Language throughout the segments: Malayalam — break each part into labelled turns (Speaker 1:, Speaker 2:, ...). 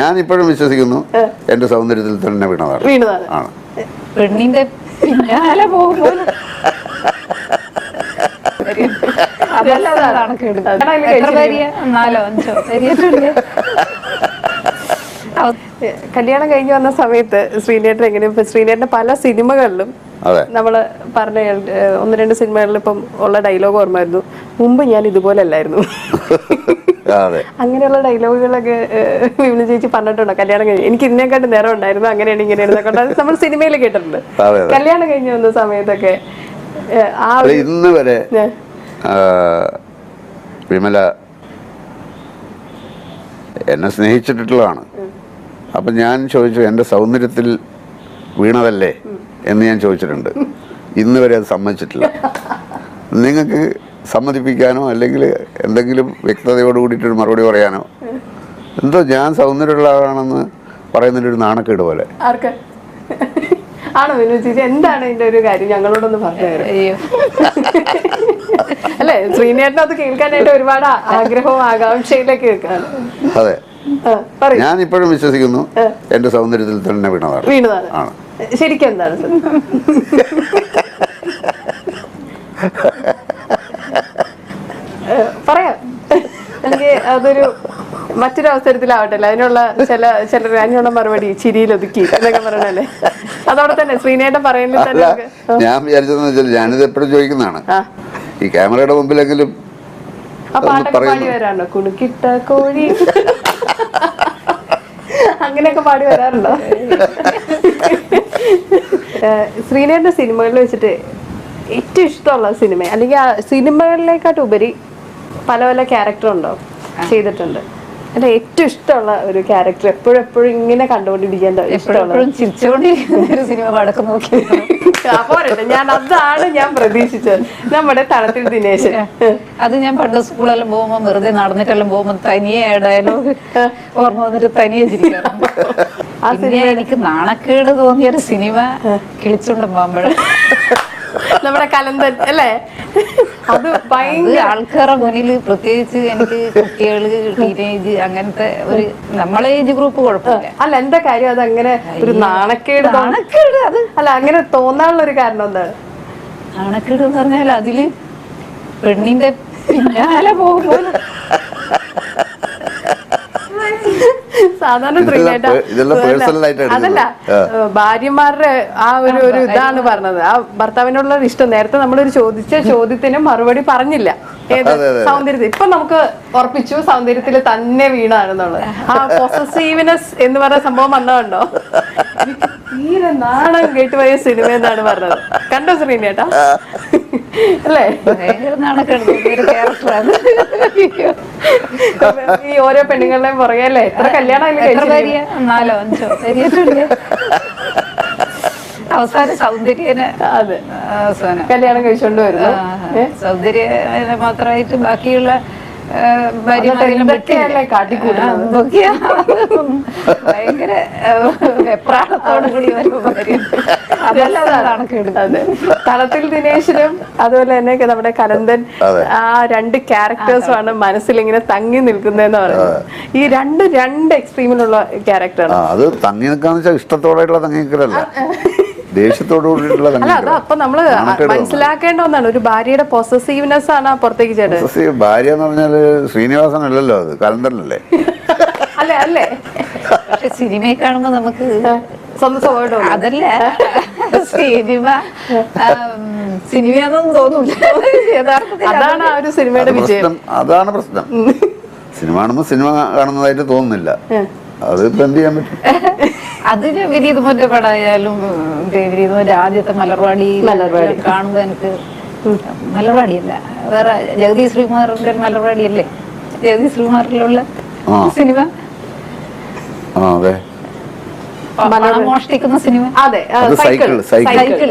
Speaker 1: ഞാൻ ഇപ്പോഴും വിശ്വസിക്കുന്നു എന്റെ സൗന്ദര്യത്തിൽ തന്നെ വീണതാണ്.
Speaker 2: വീണതാണ്.
Speaker 1: ആണ്.
Speaker 3: പെണ്ണിന്റെ പിന്നാലെ പോകുമ്പോൾ. നാലോ അഞ്ചോ?
Speaker 2: കല്യാണം കഴിഞ്ഞ് വന്ന സമയത്ത് ശ്രീനേട്ടൻ എങ്ങനെ ഇപ്പൊ ശ്രീനേട്ടന്റെ പല സിനിമകളിലും
Speaker 1: അതെ.
Speaker 2: നമ്മൾ പറഞ്ഞ ഒന്ന് രണ്ട് സിനിമകളിൽ ഇപ്പം ഉള്ള ഡയലോഗ് ഓർമ്മയായിരുന്നു മുമ്പ് ഞാൻ ഇതുപോലെ അല്ലായിരുന്നു. അങ്ങനെയുള്ള ഡയലോഗുകളൊക്കെ വിമല ചേച്ചി പറഞ്ഞിട്ടുണ്ടോ? കല്യാണം കഴിഞ്ഞ്. എനിക്ക് ഇതിനെക്കാട്ട് നേരം ഉണ്ടായിരുന്നു. അങ്ങനെയാണ് ഇങ്ങനെയാണ് കൊണ്ട് നമ്മൾ സിനിമയിൽ കേട്ടിട്ടുണ്ട്. കല്യാണം കഴിഞ്ഞ് വന്ന സമയത്തൊക്കെ
Speaker 1: ഇന്ന് വരെ വിമല എന്നെ സ്നേഹിച്ചിട്ടുള്ളതാണ്. അപ്പം ഞാൻ ചോദിച്ചു എന്റെ സൗന്ദര്യത്തിൽ വീണതല്ലേ? എന്ന് ഞാൻ ചോദിച്ചിട്ടുണ്ട്. ഇന്ന് വരെ അത് സമ്മതിച്ചിട്ടില്ല. നിങ്ങൾക്ക് സമ്മതിപ്പിക്കാനോ അല്ലെങ്കിൽ എന്തെങ്കിലും വ്യക്തതയോട് കൂടിയിട്ടൊരു മറുപടി പറയാനോ? എന്തോ ഞാൻ സൗന്ദര്യമുള്ള ആളാണെന്ന് പറയുന്നതിന്റെ ഒരു നാണക്കേട് പോലെ.
Speaker 2: ആണോ വിനു ചേച്ചി? എന്താണ് ഇതിന്റെ ഒരു കാര്യം? ഞങ്ങളോടൊന്ന് പറഞ്ഞു അല്ലെ ശ്രീനേട്ടൻ അത് കേൾക്കാനായിട്ട് ഒരുപാട് ആഗ്രഹവും ആകാംക്ഷയിലേക്ക് കേൾക്കാണ്.
Speaker 1: അതെ. ഞാൻ ഇപ്പോഴും വിശ്വസിക്കുന്നു എന്റെ സൗന്ദര്യത്തിൽ തന്നെ വീണതാണ്.
Speaker 2: വീണതാണ്. ശരിക്കും എന്താണ്? അതൊരു മറ്റൊരു അവസരത്തിലാവട്ടെ അതിനുള്ള ചില ചില അതിനുള്ള മറുപടി ചിരിയിൽ ഒതുക്കി എന്നൊക്കെ പറയണല്ലേ അതോടെ തന്നെ ശ്രീനേട്ടൻ പറയുന്നത് തന്നെ
Speaker 1: ഞാൻ വിചാരിച്ചതെന്ന് വെച്ചാൽ ഞാനിത് എപ്പോഴും ചോദിക്കുന്നതാണ്. ഈ ക്യാമറയുടെ മുമ്പിലെങ്കിലും
Speaker 2: കുണുക്കിട്ട കോഴി. അങ്ങനെയൊക്കെ പാടി വരാറുണ്ടോ ശ്രീനേട്ടന്റെ സിനിമകളിൽ വെച്ചിട്ട് ഏറ്റവും ഇഷ്ടമുള്ള സിനിമ അല്ലെങ്കിൽ ആ സിനിമകളിലേക്കാട്ട് ഉപരി പല പല ക്യാരക്ടർ ഉണ്ടോ ചെയ്തിട്ടുണ്ട്. എന്റെ ഏറ്റവും ഇഷ്ടമുള്ള ഒരു ക്യാരക്ടർ എപ്പോഴും എപ്പോഴും ഇങ്ങനെ കണ്ടുകൊണ്ടിരിക്കാൻ
Speaker 3: എപ്പോഴും ചിരിച്ചുകൊണ്ടിരിക്കുന്ന ഒരു സിനിമ പടക്കം നോക്കി.
Speaker 2: പോരട്ടെ. ഞാൻ അതാണ് ഞാൻ പ്രതീക്ഷിച്ചത്. നമ്മുടെ തളത്തിൽ ദിനേശൻ.
Speaker 3: അത് ഞാൻ പണ്ട് സ്കൂളെല്ലാം പോകുമ്പോ വെറുതെ നടന്നിട്ടെല്ലാം പോകുമ്പോ തനിയെ ഡയലോഗ് ഓർമ്മ വന്നിട്ട് തനിയെ ചിരിക്കണം
Speaker 2: ആ
Speaker 3: സിനിമ എനിക്ക് നാണക്കേട് തോന്നിയ ഒരു സിനിമ കിളിച്ചോണ്ട് പാമ്പഴ.
Speaker 2: നമ്മുടെ കലന്തൻ അല്ലേ? അത് ഭയങ്കര
Speaker 3: ആൾക്കാരുടെ മുന്നിൽ പ്രത്യേകിച്ച് എനിക്ക് കുട്ടികൾ ടീനേജ് അങ്ങനത്തെ ഒരു നമ്മളെ ഏജ് ഗ്രൂപ്പ് കുഴപ്പമില്ല.
Speaker 2: അല്ല എന്റെ കാര്യം? അത് അങ്ങനെ ഒരു നാണക്കേട്
Speaker 3: നാണക്കേട് അത്
Speaker 2: അല്ല അങ്ങനെ തോന്നാനുള്ള ഒരു കാരണം എന്താണ്?
Speaker 3: നാണക്കേട് എന്ന് പറഞ്ഞാൽ അതിൽ പെണ്ണിന്റെ പിന്നാലെ പോകുമ്പോൾ
Speaker 2: സാധാരണ. അതല്ല ഭാര്യമാരുടെ ആ ഒരു ഒരു ഇതാണ് പറഞ്ഞത്. ആ ഭർത്താവിനോടുള്ള ഒരു ഇഷ്ടം. നേരത്തെ നമ്മളൊരു ചോദിച്ച ചോദ്യത്തിന് മറുപടി പറഞ്ഞില്ല. ഏത്. സൗന്ദര്യത്തിൽ ഇപ്പൊ നമുക്ക് ഉറപ്പിച്ചു സൗന്ദര്യത്തിൽ തന്നെ വീണാണെന്നുള്ളത്. ആ പൊസസീവ്നെസ് എന്ന് പറയുന്ന സംഭവം വന്നതുണ്ടോ? തീരെ നാണം കേട്ടുപോയ സിനിമ എന്നാണ് പറഞ്ഞത്. കണ്ടോ അല്ലേ?
Speaker 3: ക്യാരക്ടറാണ്.
Speaker 2: ഈ ഓരോ പെണ്ണുങ്ങളുടെയും പുറകെ അല്ലേ? എത്ര കല്യാണം?
Speaker 3: നാലോ അഞ്ചോ? അവസാനം സൗന്ദര്യനെ
Speaker 2: അതെ.
Speaker 3: അവസാനം.
Speaker 2: കല്യാണം കഴിച്ചോണ്ട് വരുന്നു. ഏ?
Speaker 3: സൗന്ദര്യ മാത്രമായിട്ട് ബാക്കിയുള്ള ഭയങ്കര ആ, കൂടി ഒരു ഭാര്യ
Speaker 2: അതെ. തളത്തിൽ ദിനേശനും അതുപോലെ തന്നെ നമ്മുടെ കലന്തൻ ആ രണ്ട് ക്യാരക്ടേഴ്സും ആണ് മനസ്സിൽ ഇങ്ങനെ തങ്ങി നിൽക്കുന്നതെന്ന് പറയുന്നത്. ഈ രണ്ട് രണ്ട് എക്സ്ട്രീമിലുള്ള
Speaker 1: ആ
Speaker 2: ക്യാരക്ടറാണ്
Speaker 1: അത് തങ്ങി നിൽക്കാന്ന് വെച്ചാൽ ഇഷ്ടത്തോടെയുള്ള തങ്ങി നിൽക്കലല്ല. ദേഷ്യത്തോടു കൂടിയിട്ടുള്ള തങ്ങി
Speaker 2: അല്ല അത് അപ്പൊ
Speaker 1: നമ്മൾ
Speaker 2: മനസ്സിലാക്കേണ്ട ഒന്നാണ് ഒരു ഭാര്യയുടെ പൊസസീവ്നെസ് ആണ് പുറത്തേക്ക് ചേട്ടൻ.
Speaker 1: ഭാര്യ എന്ന് പറഞ്ഞാൽ ശ്രീനിവാസൻ അല്ലല്ലോ അത് കലണ്ടറിനല്ലേ?
Speaker 2: അല്ലേ അല്ലേ?
Speaker 3: പക്ഷെ സിനിമയിൽ കാണുമ്പോ നമുക്ക്
Speaker 2: സ്വന്തം സ്വഭാവം.
Speaker 3: അതല്ല. സിനിമ സിനിമയാണെന്ന് തോന്നൂല.
Speaker 2: അതാണ് ആ ഒരു സിനിമയുടെ വിജയം.
Speaker 1: പ്രശ്നം. അതാണ് പ്രശ്നം. സിനിമ കാണുമ്പോൾ സിനിമ കാണുന്നതായിട്ട് തോന്നുന്നില്ല. അത് ഇപ്പൊ എന്ത് ചെയ്യാൻ പറ്റും?
Speaker 3: അതിന് വിനീതമോന്റെ പടമായാലും വിനീതമോന്റെ ആദ്യത്തെ മലർവാടി
Speaker 2: മലർവാടി.
Speaker 3: കാണുമ്പോ എനിക്ക് മലർവാടിയല്ല. വേറെ ജഗദീഷ് ശ്രീകുമാറിന്റെ മലർവാടി അല്ലേ ജഗദീഷ് ശ്രീകുമാറിലുള്ള
Speaker 1: ആ.
Speaker 3: സിനിമ?
Speaker 1: അതെ.
Speaker 3: മോഷ്ടിക്കുന്ന സിനിമ?
Speaker 2: അതെ ആ, സൈക്കിൾ
Speaker 1: സൈക്കിൾ, സൈക്കിൾ.
Speaker 3: സൈക്കിൾ.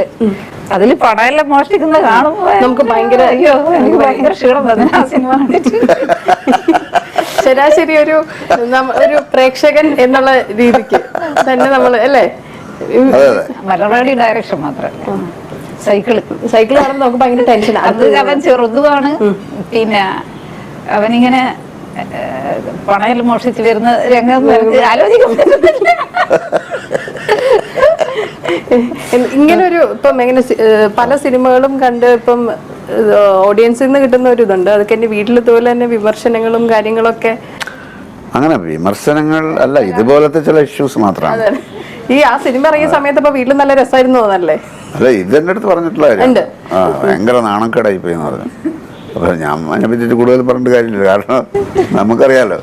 Speaker 3: അതിൽ പണമെല്ലാം മോഷ്ടിക്കുന്ന കാണുമ്പോ
Speaker 2: നമുക്ക് ഭയങ്കര-
Speaker 3: അയ്യോ എനിക്ക് ഭയങ്കര ക്ഷീണം തന്നെ ആ സിനിമ കണ്ടിട്ട്.
Speaker 2: ശരാശരി ഒരു ഒരു പ്രേക്ഷകൻ എന്നുള്ള രീതിക്ക് തന്നെ നമ്മൾ അല്ലേ?
Speaker 3: മലയാളി ഡയറക്ഷൻ മാത്രമല്ല സൈക്കിൾ
Speaker 2: സൈക്കിൾ കാണുമ്പോൾ നമുക്ക് ഭയങ്കര ടെൻഷൻ
Speaker 3: അത് അവൻ ചെറുതുമാണ്. പിന്നെ അവനിങ്ങനെ പണയിൽ മോഷിച്ച് വരുന്ന രംഗം ആലോചിക്കാൻ പറ്റുന്നില്ല
Speaker 2: ഇങ്ങനെ ഒരു ഇപ്പം എങ്ങനെ പല സിനിമകളും കണ്ട് ഇപ്പം ഓഡിയൻസിൽ നിന്ന് കിട്ടുന്ന ഒരു ഇതുണ്ട്. അതൊക്കെ എന്റെ വീട്ടിൽ ഇതുപോലെ തന്നെ വിമർശനങ്ങളും കാര്യങ്ങളൊക്കെ
Speaker 1: അങ്ങനെ വിമർശനങ്ങൾ അല്ല ഇതുപോലത്തെ ചില ഇഷ്യൂസ് മാത്രമാണ്
Speaker 2: ഈ ആ സിനിമ ഇറങ്ങിയ സമയത്ത് ഇപ്പൊ വീട്ടിൽ നല്ല രസമായിരുന്നു തോന്നല്ലേ?
Speaker 1: അല്ല ഇത് എന്റെ അടുത്ത് പറഞ്ഞിട്ടുള്ള കാര്യം. ആ ഭയങ്കര നാണക്കേടായി പോയി എന്ന് പറഞ്ഞു. അപ്പൊ ഞാൻ അതിനെ പറ്റിയിട്ട് കൂടുതൽ പറഞ്ഞിട്ട് കാര്യമില്ല. കാരണം നമുക്കറിയാലോ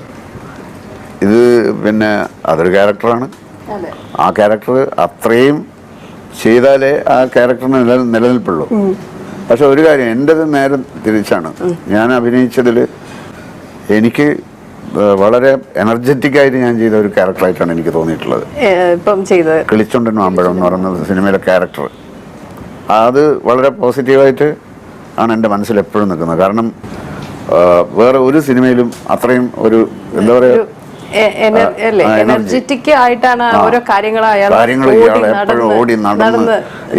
Speaker 1: ഇത് പിന്നെ അതൊരു ക്യാരക്ടറാണ്. ആ ക്യാരക്ടർ അത്രയും ചെയ്താലേ ആ ക്യാരക്ടറിന് നില നിലനിൽപ്പുള്ളൂ. പക്ഷെ ഒരു കാര്യം എന്റെത് നേരം തിരിച്ചാണ്. ഞാൻ അഭിനയിച്ചതിൽ എനിക്ക് വളരെ എനർജറ്റിക് ആയിട്ട് ഞാൻ ചെയ്ത ഒരു ക്യാരക്ടറായിട്ടാണ് എനിക്ക് തോന്നിയിട്ടുള്ളത്.
Speaker 2: ഇപ്പം ചെയ്തത്
Speaker 1: കിളിച്ചുണ്ടൻ മാമ്പഴം എന്ന് പറയുന്ന സിനിമയിലെ ക്യാരക്ടർ അത് വളരെ പോസിറ്റീവായിട്ട് ആണ് എന്റെ മനസ്സിൽ എപ്പോഴും നിൽക്കുന്നത്. കാരണം വേറെ ഒരു സിനിമയിലും അത്രയും ഒരു എന്താ പറയുക.
Speaker 2: എനർജറ്റിക് ആയിട്ടാണ് ഓരോ കാര്യങ്ങൾ അയാൾ
Speaker 1: കാര്യങ്ങൾ ഇയാൾ എപ്പോഴും ഓടി നടന്ന്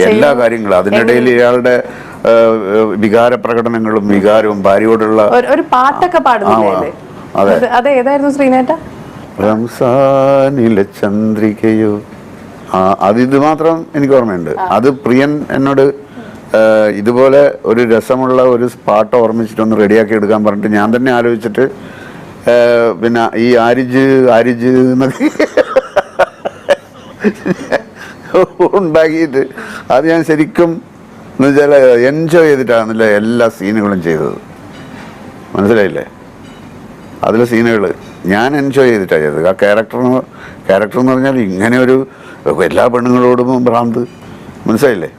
Speaker 1: എല്ലാ കാര്യങ്ങളും. അതിനിടയിൽ ഇയാളുടെ വികാര പ്രകടനങ്ങളും വികാരവും ഭാര്യയോടുള്ള
Speaker 2: ഒരു- പാട്ടൊക്കെ അതിൽ?
Speaker 1: അതെ.
Speaker 2: ഏതായിരുന്നു ശ്രീനേട്ട
Speaker 1: റംസാനിലെ ചന്ദ്രികയോ ആ അത് ഇത് മാത്രം എനിക്ക് ഓർമ്മയുണ്ട് അത് പ്രിയൻ എന്നോട് ഇതുപോലെ ഒരു രസമുള്ള ഒരു പാട്ട് ഓർമ്മിച്ചിട്ടൊന്ന് റെഡിയാക്കി എടുക്കാൻ പറഞ്ഞിട്ട് ഞാൻ തന്നെ ആലോചിച്ചിട്ട് പിന്നെ ഈ ആരിജ് ആരിജ് എന്നൊക്കെ ഉണ്ടാക്കിയിട്ട് അത് ഞാൻ ശരിക്കും എന്ന് വെച്ചാൽ എൻജോയ് ചെയ്തിട്ടാണല്ലോ എല്ലാ സീനുകളും ചെയ്തത്. മനസ്സിലായില്ലേ? അതിലെ സീനുകൾ ഞാൻ എൻജോയ് ചെയ്തിട്ടാണ് ചെയ്തത്. ആ ക്യാരക്ടർ ക്യാരക്ടർ എന്ന് പറഞ്ഞാൽ ഇങ്ങനെ ഒരു എല്ലാ പെണ്ണുങ്ങളോടും ഭ്രാന്ത്. മനസ്സിലായില്ലേ?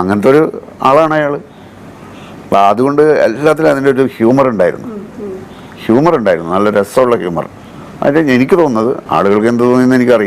Speaker 1: അങ്ങനത്തെ ഒരു ആളാണ് അയാൾ അതുകൊണ്ട് എല്ലാത്തിലും അതിന്റെ ഒരു ഹ്യൂമർ ഉണ്ടായിരുന്നു. ഹ്യൂമർ ഉണ്ടായിരുന്നു. നല്ല രസമുള്ള ഹ്യൂമർ അതിന്റെ എനിക്ക് തോന്നുന്നത് ആളുകൾക്ക് എന്ത് തോന്നിയെന്ന് എനിക്കറിയില്ല.